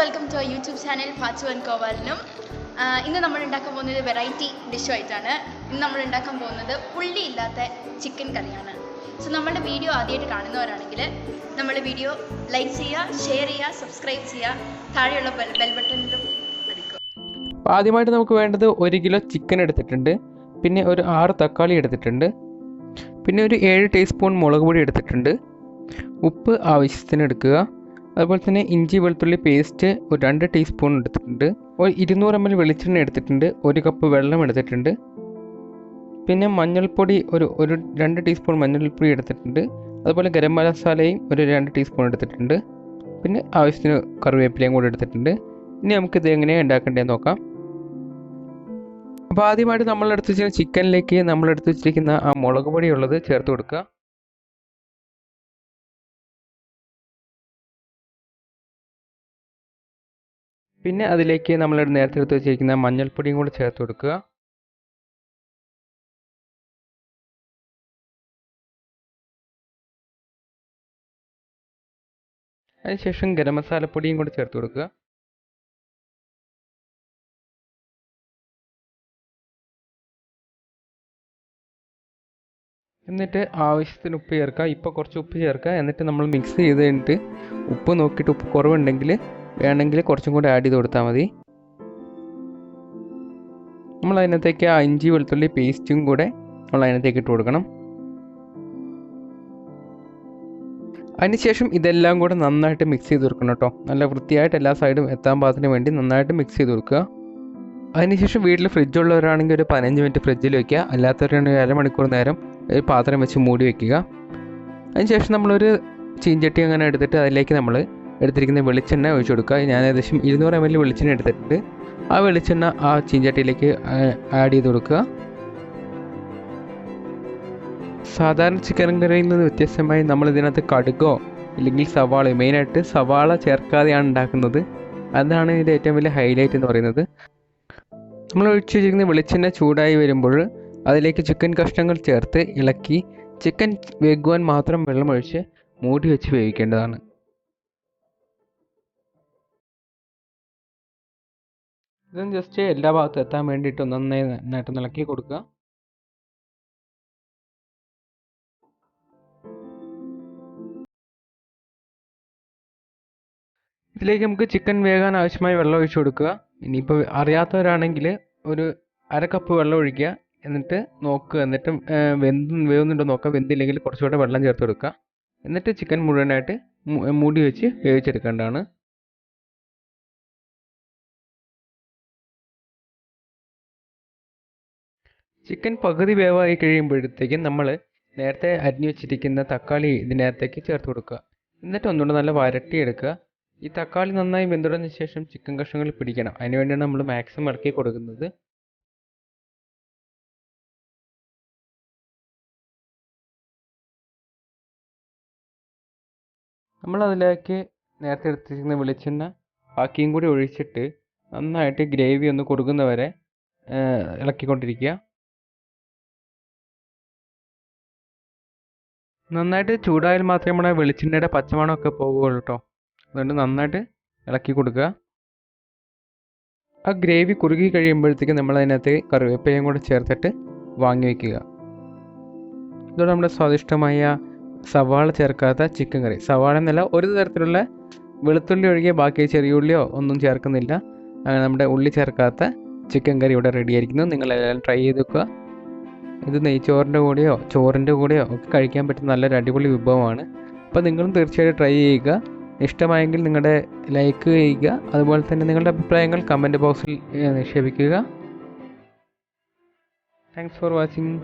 Welcome to YouTube channel Fachu and കോവാലിനും ഇന്ന് നമ്മൾ ഉണ്ടാക്കാൻ പോകുന്നത് വെറൈറ്റി ഡിഷുമായിട്ടാണ് ഇന്ന് നമ്മൾ ഉണ്ടാക്കാൻ പോകുന്നത് ഉള്ളി ഇല്ലാത്ത ചിക്കൻ കറിയാണ്. സോ നമ്മുടെ വീഡിയോ ആദ്യമായിട്ട് കാണുന്നവരാണെങ്കിൽ നമ്മുടെ വീഡിയോ ലൈക്ക് ചെയ്യുക ഷെയർ ചെയ്യുക സബ്സ്ക്രൈബ് ചെയ്യുക. താഴെയുള്ള ബെൽ ബെൽ ബട്ടണിലും അടിക്കുക. ആദ്യമായിട്ട് നമുക്ക് വേണ്ടത് ഒരു കിലോ ചിക്കൻ എടുത്തിട്ടുണ്ട്. പിന്നെ ഒരു ആറ് തക്കാളി എടുത്തിട്ടുണ്ട്. പിന്നെ ഒരു ഏഴ് ടീസ്പൂൺ മുളക് പൊടി എടുത്തിട്ടുണ്ട്. ഉപ്പ് ആവശ്യത്തിന് എടുക്കുക. അതുപോലെ തന്നെ ഇഞ്ചി വെളുത്തുള്ളി പേസ്റ്റ് ഒരു രണ്ട് ടീസ്പൂൺ എടുത്തിട്ടുണ്ട്. ഒരു ഇരുന്നൂറ് എം എൽ വെളിച്ചെണ്ണ എടുത്തിട്ടുണ്ട്. ഒരു കപ്പ് വെള്ളം എടുത്തിട്ടുണ്ട്. പിന്നെ മഞ്ഞൾപ്പൊടി ഒരു ഒരു രണ്ട് ടീസ്പൂൺ മഞ്ഞൾപ്പൊടി എടുത്തിട്ടുണ്ട്. അതുപോലെ ഗരം മസാലയും ഒരു രണ്ട് ടീസ്പൂൺ എടുത്തിട്ടുണ്ട്. പിന്നെ ആവശ്യത്തിന് കറിവേപ്പിലയും കൂടി എടുത്തിട്ടുണ്ട്. ഇനി നമുക്കിത് എങ്ങനെയാണ് ഉണ്ടാക്കേണ്ടതെന്ന് നോക്കാം. അപ്പോൾ ആദ്യമായിട്ട് നമ്മളെടുത്ത് വെച്ചാൽ ചിക്കനിലേക്ക് നമ്മളെടുത്ത് വെച്ചിരിക്കുന്ന ആ മുളക് പൊടി ഉള്ളത് ചേർത്ത് കൊടുക്കുക. പിന്നെ അതിലേക്ക് നമ്മൾ നേരത്തെ എടുത്ത് വെച്ചിരിക്കുന്ന മഞ്ഞൾപ്പൊടിയും കൂടെ ചേർത്ത് കൊടുക്കുക. അതിനുശേഷം ഗരം മസാലപ്പൊടിയും കൂടെ ചേർത്ത് കൊടുക്കുക. എന്നിട്ട് ആവശ്യത്തിന് ഉപ്പ് ചേർക്കുക. ഇപ്പോൾ കുറച്ച് ഉപ്പ് ചേർക്കുക. എന്നിട്ട് നമ്മൾ മിക്സ് ചെയ്ത് കഴിഞ്ഞിട്ട് ഉപ്പ് നോക്കിയിട്ട് ഉപ്പ് കുറവുണ്ടെങ്കിൽ വേണമെങ്കിൽ കുറച്ചും കൂടി ആഡ് ചെയ്ത് കൊടുത്താൽ മതി. നമ്മൾ അതിനകത്തേക്ക് ആ ഇഞ്ചി വെളുത്തുള്ളി പേസ്റ്റും കൂടെ നമ്മൾ അതിനകത്തേക്ക് ഇട്ട് കൊടുക്കണം. അതിനുശേഷം ഇതെല്ലാം കൂടെ നന്നായിട്ട് മിക്സ് ചെയ്ത് കൊടുക്കണം കേട്ടോ. നല്ല വൃത്തിയായിട്ട് എല്ലാ സൈഡും എത്താൻ പാകത്തിന് വേണ്ടി നന്നായിട്ട് മിക്സ് ചെയ്ത് കൊടുക്കുക. അതിനുശേഷം വീട്ടിൽ ഫ്രിഡ്ജ് ഉള്ളവരാണെങ്കിൽ ഒരു പതിനഞ്ച് മിനിറ്റ് ഫ്രിഡ്ജിൽ വെക്കുക. അല്ലാത്തവരാണെങ്കിൽ അരമണിക്കൂർ നേരം ഒരു പാത്രം വെച്ച് മൂടി വെക്കുക. അതിനുശേഷം നമ്മളൊരു ചീഞ്ചട്ടി അങ്ങനെ എടുത്തിട്ട് അതിലേക്ക് നമ്മൾ എടുത്തിരിക്കുന്ന വെളിച്ചെണ്ണ ഒഴിച്ചു കൊടുക്കുക. ഞാൻ ഏകദേശം ഇരുന്നൂറ് എം എൽ വെളിച്ചെണ്ണ എടുത്തിട്ടുണ്ട്. ആ വെളിച്ചെണ്ണ ആ ചീഞ്ചട്ടിയിലേക്ക് ആഡ് ചെയ്ത് കൊടുക്കുക. സാധാരണ ചിക്കൻ കറിയിൽ നിന്ന് വ്യത്യസ്തമായി നമ്മൾ ഇതിനകത്ത് കടുകോ അല്ലെങ്കിൽ സവാള മെയിനായിട്ട് സവാള ചേർക്കാതെയാണ് ഉണ്ടാക്കുന്നത്. അതാണ് ഇതിന്റെ ഏറ്റവും വലിയ ഹൈലൈറ്റ് എന്ന് പറയുന്നത്. നമ്മൾ ഒഴിച്ചു വെച്ചിരിക്കുന്ന വെളിച്ചെണ്ണ ചൂടായി വരുമ്പോൾ അതിലേക്ക് ചിക്കൻ കഷ്ണങ്ങൾ ചേർത്ത് ഇളക്കി. ചിക്കൻ വേകുവാൻ മാത്രം വെള്ളമൊഴിച്ച് മൂടി വെച്ച് വേവിക്കേണ്ടതാണ്. ഇതും ജസ്റ്റ് എല്ലാ ഭാഗത്തും എത്താൻ വേണ്ടിയിട്ട് നന്നായി നന്നായിട്ട് ഇളക്കി കൊടുക്കുക. ഇതിലേക്ക് നമുക്ക് ചിക്കൻ വേകാൻ ആവശ്യമായി വെള്ളം ഒഴിച്ചു കൊടുക്കുക. ഇനിയിപ്പോൾ അറിയാത്തവരാണെങ്കിൽ ഒരു അര കപ്പ് വെള്ളം ഒഴിക്കുക. എന്നിട്ട് നോക്കുക. എന്നിട്ട് വെന്ത് വേവുന്നുണ്ടോ നോക്കുക. വെന്തില്ലെങ്കിൽ കുറച്ചുകൂടെ വെള്ളം ചേർത്ത് കൊടുക്കുക. എന്നിട്ട് ചിക്കൻ മുഴുവനായിട്ട് മൂടി വെച്ച് വേവിച്ചെടുക്കേണ്ടതാണ്. ചിക്കൻ പകുതി വേവായി കഴിയുമ്പോഴത്തേക്കും നമ്മൾ നേരത്തെ അരിഞ്ഞു വെച്ചിരിക്കുന്ന തക്കാളി ഇതിനകത്തേക്ക് ചേർത്ത് കൊടുക്കുക. എന്നിട്ട് ഒന്നുകൂടെ നല്ല വരട്ടിയെടുക്കുക. ഈ തക്കാളി നന്നായി വെന്തുടഞ്ഞ ശേഷം ചിക്കൻ കഷ്ണങ്ങൾ പിടിക്കണം. അതിനുവേണ്ടിയാണ് നമ്മൾ മാക്സിമം ഇളക്കി കൊടുക്കുന്നത്. നമ്മൾ അതിലേക്ക് നേരത്തെ എടുത്തിരിക്കുന്ന വെളിച്ചെണ്ണ ബാക്കിയും കൂടി ഒഴിച്ചിട്ട് നന്നായിട്ട് ഗ്രേവി ഒന്ന് കൊടുക്കുന്നവരെ ഇളക്കിക്കൊണ്ടിരിക്കുക. നന്നായിട്ട് ചൂടായാൽ മാത്രമേ നമ്മുടെ വെളിച്ചെണ്ണയുടെ പച്ചമണമൊക്കെ പോകുകയുള്ളൂ കേട്ടോ അതുകൊണ്ട് നന്നായിട്ട് ഇളക്കി കൊടുക്കുക. ആ ഗ്രേവി കുറുകി കഴിയുമ്പോഴത്തേക്ക് നമ്മൾ അതിനകത്ത് കറിവേപ്പിലയും കൂടെ ചേർത്തിട്ട് വാങ്ങി വയ്ക്കുക ഇതോടെ നമ്മുടെ സ്വാദിഷ്ടമായ സവാള ചേർക്കാത്ത ചിക്കൻ കറി. സവാള എന്നല്ല ഒരു തരത്തിലുള്ള വെളുത്തുള്ളി ഒഴികെ ബാക്കി ചെറിയ ഉള്ളിയോ ഒന്നും ചേർക്കുന്നില്ല. അങ്ങനെ നമ്മുടെ ഉള്ളി ചേർക്കാത്ത ചിക്കൻ കറി ഇവിടെ റെഡി ആയിരിക്കുന്നു. നിങ്ങളെല്ലാം ട്രൈ ചെയ്ത് വെക്കുക ഇത് നെയ്ച്ചോറിന്റെ കൂടെയോ ചോറിന്റെ കൂടെയോ ഒക്കെ കഴിക്കാൻ പറ്റുന്ന നല്ലൊരു അടിപൊളി വിഭവമാണ്. അപ്പോൾ നിങ്ങളും തീർച്ചയായിട്ടും ട്രൈ ചെയ്യുക. ഇഷ്ടമായെങ്കിൽ നിങ്ങളുടെ ലൈക്ക് ചെയ്യുക. അതുപോലെ തന്നെ നിങ്ങളുടെ അഭിപ്രായങ്ങൾ കമന്റ് ബോക്സിൽ നിക്ഷേപിക്കുക. Thanks for watching.